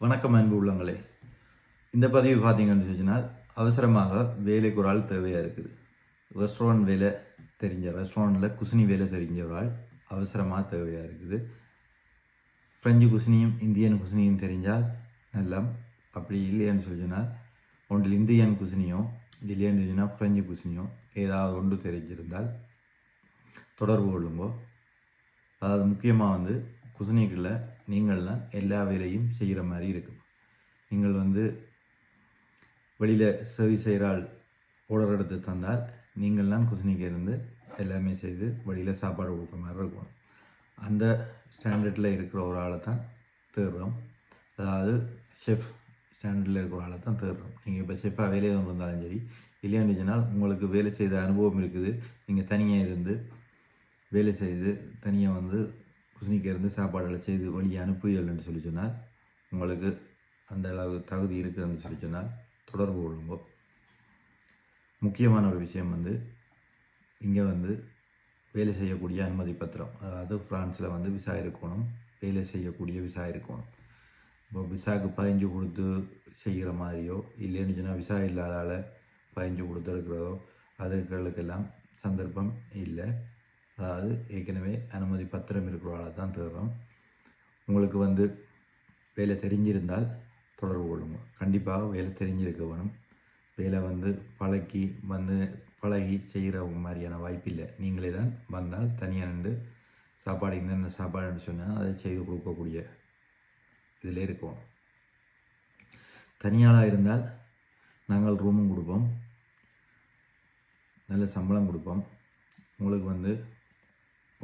வணக்கம் அன்பு உள்ளங்களே. இந்த பதிவு பார்த்தீங்கன்னு சொன்னால் அவசரமாக வேலைக்கு ஒரு ஆள் தேவையாக இருக்குது. ரெஸ்டாரண்ட் வேலை தெரிஞ்ச ரெஸ்டாரண்ட்டில் குசினி வேலை தெரிஞ்ச ஒரு ஆள் அவசரமாக தேவையாக இருக்குது. ஃப்ரெஞ்சு குசினியும் இந்தியன் குசினியும் தெரிஞ்சால் நல்லா அப்படி இல்லைன்னு சொல்லினால் சொன்னால் ஒன்றில் இந்தியன் குசினியோ இல்லைன்னு சொன்னால் ஃப்ரெஞ்சு குசினியோ ஏதாவது ஒன்று தெரிஞ்சிருந்தால் தொடர்பு கொள்ளுங்கோ. அதாவது முக்கியமாக வந்து குசினிக்குள்ள நீங்கள்லாம் எல்லா வேலையும் செய்கிற மாதிரி இருக்கும். நீங்கள் வந்து வெளியில் சர்வீஸ் செய்கிற ஆள் ஆர்டர் எடுத்து தந்தால் நீங்கள்லாம் குசினிக்கு இருந்து எல்லாமே செய்து வெளியில் சாப்பாடு கொடுக்குற மாதிரி இருக்கும். அந்த ஸ்டாண்டர்டில் இருக்கிற ஒரு ஆளை தான் தேடுறோம். அதாவது ஷெஃப் ஸ்டாண்டர்டில் இருக்கிற ஆளை தான் தேடுறோம். நீங்கள் இப்போ ஷெஃபாக வேலையை இருந்தாலும் சரி இல்லைன்னு சொன்னால் உங்களுக்கு வேலை செய்த அனுபவம் இருக்குது. நீங்கள் தனியாக இருந்து வேலை செய்து தனியாக வந்து குசினிக்கு இருந்து சாப்பாடுகளை செய்து வெளியே அனுப்புகள்னு சொல்லி சொன்னால் உங்களுக்கு அந்த அளவு தகுதி இருக்குதுன்னு சொல்லி சொன்னால் தொடர்பு கொள்ளுங்க. முக்கியமான ஒரு விஷயம் வந்து இங்கே வந்து வேலை செய்யக்கூடிய அனுமதி பத்திரம் அதாவது ஃப்ரான்ஸில் வந்து விசா இருக்கணும் வேலை செய்யக்கூடிய விசா இருக்கணும். இப்போ விசாவுக்கு பதிஞ்சு கொடுத்து செய்கிற மாதிரியோ இல்லைன்னு சொன்னால் விசா இல்லாதால் பதிஞ்சு கொடுத்து எடுக்கிறதோ அதுகளுக்கெல்லாம் சந்தர்ப்பம் இல்லை. அதாவது ஏற்கனவே அனுமதி பத்திரம் இருக்கிறவங்கள தான் தேடுறோம். உங்களுக்கு வந்து வேலை தெரிஞ்சிருந்தால் தொடர்பு கொள்ளுங்க. கண்டிப்பாக வேலை தெரிஞ்சிருக்க வேணும். வேலை வந்து பழக்கி வந்து பழகி செய்கிற மாதிரியான வாய்ப்பு இல்லை. நீங்களே தான் வந்தால் தனியாக நின்று சாப்பாடு என்னென்ன சாப்பாடுன்னு சொன்னால் அதை செய்து கொடுக்கக்கூடிய இதில் இருக்கும். தனியாளாக இருந்தால் நாங்கள் ரூமும் கொடுப்போம். நல்ல சம்பளம் கொடுப்போம். உங்களுக்கு வந்து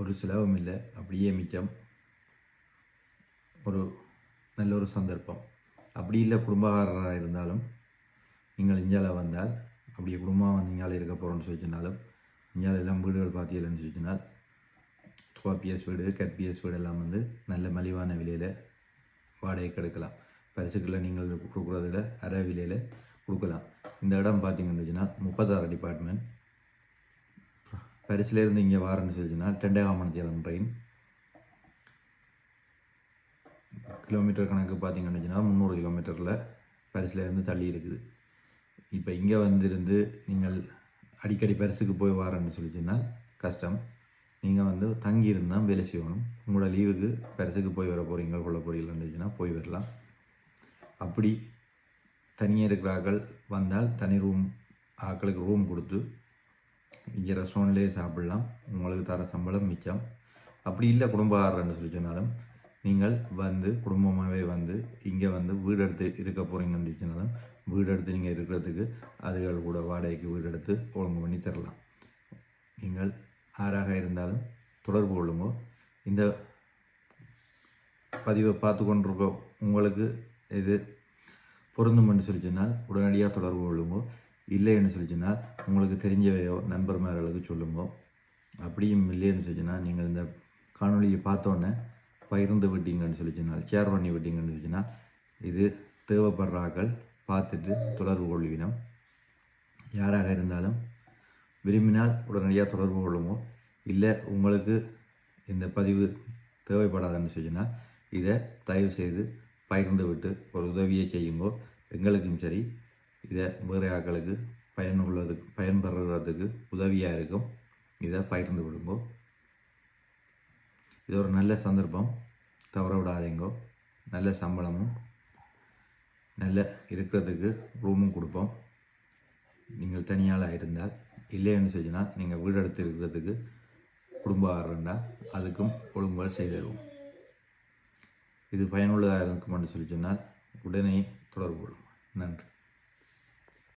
ஒரு செலவும் இல்லை. அப்படியே மிச்சம். ஒரு நல்ல ஒரு சந்தர்ப்பம். அப்படி இல்லை குடும்பக்காரராக இருந்தாலும் நீங்கள் இஞ்சால வந்தால் அப்படியே குடும்பம் வந்து இங்கால இருக்க போகிறோன்னு சொல்லிச்சுனாலும் இங்கால எல்லாம் வீடுகள் பார்த்தீங்கன்னு சொல்லிச்சுனால் பிஎஸ் வீடு கட்பிஎஸ் வீடு எல்லாம் வந்து நல்ல மலிவான விலையில் வாடகைக்கு எடுக்கலாம். பரிசுக்களை நீங்கள் கொடுக்குறதுல அரை விலையில் கொடுக்கலாம். இந்த இடம் பார்த்தீங்கன்னு சொன்னால் முப்பத்தாறு டிபார்ட்மெண்ட். பரிசுலேருந்து இங்கே வாரன்னு சொல்லிச்சுன்னா டெண்டகாமணத்தியாலம் ட்ரெயின். கிலோமீட்டர் கணக்கு பார்த்தீங்கன்னு சொன்னால் முந்நூறு கிலோமீட்டரில் பரிசுலேருந்து தள்ளி இருக்குது. இப்போ இங்கே வந்திருந்து நீங்கள் அடிக்கடி பரிசுக்கு போய் வாரன்னு சொல்லிச்சுன்னா கஷ்டம். நீங்கள் வந்து தங்கி இருந்தால் வேலை செய்யணும். உங்களோட லீவுக்கு பரிசுக்கு போய் வர போகிறீங்க கொள்ள போகிறீங்கன்னு போய் வரலாம். அப்படி தனியாக இருக்கிற ஆக்கள் வந்தால் தனி ரூம் ஆக்களுக்கு ரூம் கொடுத்து இங்கே ரெஸ்டாரண்ட்லேயே சாப்பிடலாம். உங்களுக்கு தர சம்பளம் மிச்சம். அப்படி இல்லை குடும்பக்காரர்னு சொல்லி சொன்னாலும் நீங்கள் வந்து குடும்பமாகவே வந்து இங்கே வந்து வீடு எடுத்து இருக்க போகிறீங்கன்னு சொன்னாலும் வீடு எடுத்து நீங்கள் இருக்கிறதுக்கு அதுகள் கூட வாடகைக்கு வீடு எடுத்து ஒழுங்கு பண்ணி தரலாம். நீங்கள் ஆறாக இருந்தாலும் தொடர்பு கொள்ளுங்க. இந்த பதிவை பார்த்து கொண்டிருக்கோம் உங்களுக்கு இது பொருந்தும்னு சொல்லி சொன்னால் உடனடியாக தொடர்பு கொள்ளுங்க. இல்லைன்னு சொல்லி சொன்னால் உங்களுக்கு தெரிஞ்சவையோ நண்பர்மார்களுக்கு சொல்லுங்க. அப்படியும் இல்லைன்னு சொல்லி சொன்னால் நீங்கள் இந்த காணொலியை பார்த்தோன்னே பகிர்ந்து விட்டீங்கன்னு சொல்லி சொன்னால் ஷேர் பண்ணி விட்டீங்கன்னு சொல்லி சொன்னால் இது தேவைப்படுறாக்கள் பார்த்துட்டு தொடர்பு கொள்வினோம். யாராக இருந்தாலும் விரும்பினால் உடனடியாக தொடர்பு கொள்ளுங்க. இல்லை உங்களுக்கு இந்த பதிவு தேவைப்படாதுன்னு சொன்னால் இதை தயவு செய்து பகிர்ந்து விட்டு ஒரு உதவியை செய்யுங்கோ. எங்களுக்கும் சரி இதை வேறு ஆக்களுக்கு பயனுள்ளதுக்கு பயன்பெறுறதுக்கு உதவியாக இருக்கும். இதை பகிர்ந்து விடுங்கோ இது ஒரு நல்ல சந்தர்ப்பம். தவற விடாதீங்கோ. நல்ல சம்பளமும் நல்ல இருக்கிறதுக்கு ரூமும் கொடுப்போம். நீங்கள் தனியாளாக இருந்தால் இல்லைன்னு சொன்னால் நீங்கள் வீடு எடுத்து இருக்கிறதுக்கு குடும்ப ஆறுண்டா அதுக்கும் ஒழுங்குகள் செய்திருவோம் இது பயனுள்ளதாக இருக்குமென்று சொல்லி சொன்னால் உடனே தொடர்பு கொள்ளும் நன்றி.